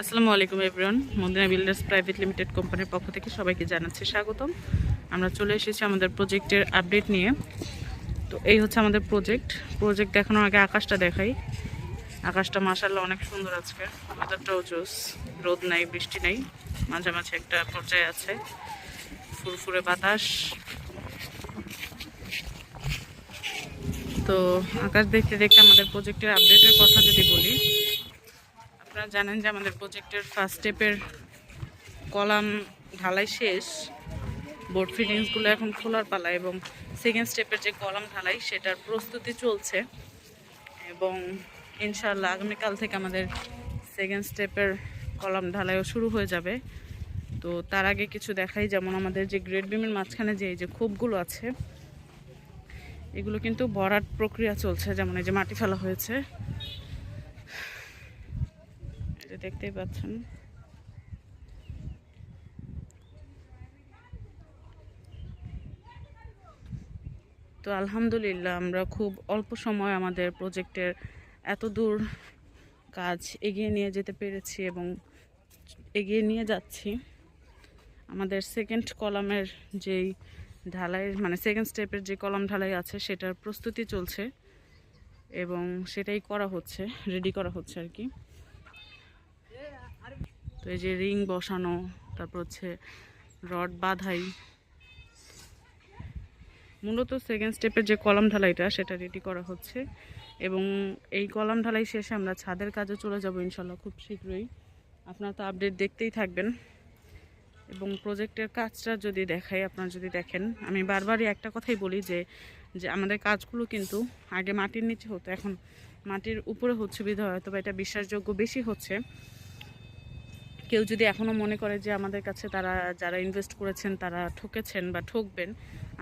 আসসালামু আলাইকুম everyone Madina builders private limited কোম্পানির পক্ষ থেকে সবাইকে জানাচ্ছি স্বাগতম। আমরা চলে এসেছি আমাদের প্রজেক্টের আপডেট নিয়ে। তো এই হচ্ছে আমাদের প্রজেক্ট প্রজেক্ট দেখানোর আগে আকাশটা দেখাই। আকাশটা মাসাল্লাহ অনেক সুন্দর আজকে। ওয়েদারটাও জোস রোদ নাই, বৃষ্টি নাই। মাঝামাঝি একটা পর্যায়ে আছে। ফুরফুরে বাতাস। তো আকাশ দেখতে দেখতে আমাদের প্রজেক্টের আপডেটের কথা যদি বলি আপনারা জানেন যে আমাদের প্রজেক্টের ফার্স্ট স্টেপের কলাম ঢালাই শেষ। বোর্ড ফিটিংসগুলো এখন খোলার পালা এবং সেকেন্ড স্টেপের যে কলাম ঢালাই, সেটার প্রস্তুতি চলছে। এবং ইনশাআল্লাহ আগামীকাল থেকে আমাদের সেকেন্ড স্টেপের কলাম ঢালাইও শুরু হয়ে যাবে। তো তার আগে কিছু দেখাই, যেমন আমাদের যে গ্রেড বিমের মাঝখানে যে, এই যে খোপগুলো আছে, এগুলো কিন্তু ভরাট প্রক্রিয়া চলছে, যেমন এই যে মাটি ফেলা হয়েছে। যে দেখতেই পাচ্ছেন। তো আলহামদুলিল্লাহ আমরা খুব অল্প সময় আমাদের প্রজেক্টের এত দূর কাজ এগিয়ে নিয়ে যেতে পেরেছি এবং এগিয়ে নিয়ে যাচ্ছি। আমাদের সেকেন্ড কলামের যেই ঢালাই মানে সেকেন্ড স্টেপের যে কলাম ঢালাই আছে, সেটার প্রস্তুতি চলছে এবং সেটাই করা হচ্ছে রেডি করা হচ্ছে আর কি। তো এই যে রিং বসানো, তারপর হচ্ছে রড বাঁধাই। মূলত সেকেন্ড স্টেপের যে কলাম ঢালাইটা, সেটা রেডি করা হচ্ছে। এবং এই কলাম ঢালাই শেষে আমরা ছাদের কাজে চলে যাব ইনশাল্লাহ খুব শীঘ্রই। আপনারা তো আপডেট দেখতেই থাকবেন। এবং প্রজেক্টের কাজটা যদি দেখাই, আপনারা যদি দেখেন, আমি বারবারই একটা কথাই বলি যে যে আমাদের কাজগুলো কিন্তু আগে মাটির নিচে হতো, এখন মাটির উপরে হচ্ছে বিধা হয়তো বা এটা বিশ্বাসযোগ্য বেশি হচ্ছে। কেউ যদি এখনও মনে করে যে আমাদের কাছে তারা, যারা ইনভেস্ট করেছেন তারা ঠকেছেন বা ঠকবেন,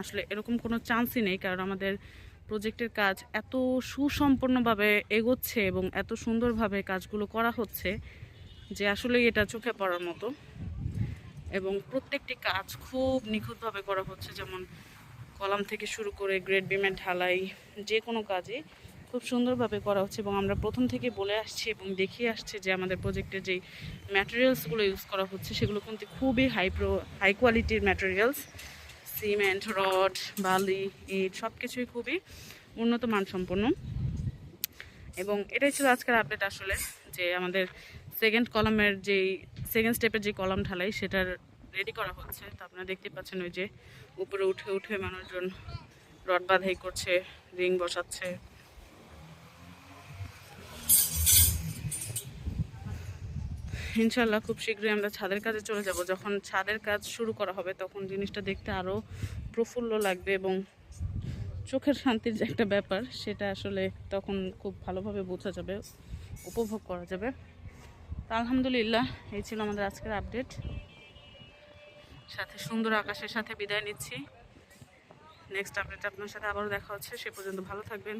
আসলে এরকম কোনো চান্সই নেই কারণ আমাদের প্রজেক্টের কাজ এত সুসম্পন্নভাবে এগোচ্ছে এবং এত সুন্দরভাবে কাজগুলো করা হচ্ছে যে আসলে এটা চোখে পড়ার মতো। এবং প্রত্যেকটি কাজ খুব নিখুঁতভাবে করা হচ্ছে, যেমন কলাম থেকে শুরু করে গ্রেড বিমের ঢালাই, যে কোনো কাজে খুব সুন্দরভাবে করা হচ্ছে এবং আমরা প্রথম থেকে বলে আসছি এবং দেখিয়ে আসছি যে আমাদের প্রজেক্টে যেই ম্যাটেরিয়ালসগুলো ইউজ করা হচ্ছে, সেগুলো কিন্তু খুবই হাই প্রো হাই কোয়ালিটির ম্যাটেরিয়ালস সিমেন্ট রড বালি, ইট সব কিছুই খুবই উন্নত মানসম্পন্ন। এবং এটাই ছিল আজকের আপডেট আসলে, যে আমাদের সেকেন্ড কলামের যেই সেকেন্ড স্টেপের যে কলাম ঢালাই, সেটার রেডি করা হচ্ছে। তো আপনারা দেখতে পাচ্ছেন ওই যে উপরে উঠে উঠে মানুষজন রড বাঁধাই করছে, রিং বসাচ্ছে। ইনশাল্লাহ খুব শীঘ্রই আমরা ছাদের কাজে চলে যাব। যখন ছাদের কাজ শুরু করা হবে, তখন জিনিসটা দেখতে আরও প্রফুল্ল লাগবে এবং চোখের শান্তির যে একটা ব্যাপার, সেটা আসলে তখন খুব ভালোভাবে বোঝা যাবে, উপভোগ করা যাবে। তো আলহামদুলিল্লাহ, এই ছিল আমাদের আজকের আপডেট। সাথে সুন্দর আকাশের সাথে বিদায় নিচ্ছি। নেক্সট আপডেট আপনার সাথে আবারও দেখা হচ্ছে। সে পর্যন্ত ভালো থাকবেন,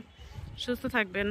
সুস্থ থাকবেন।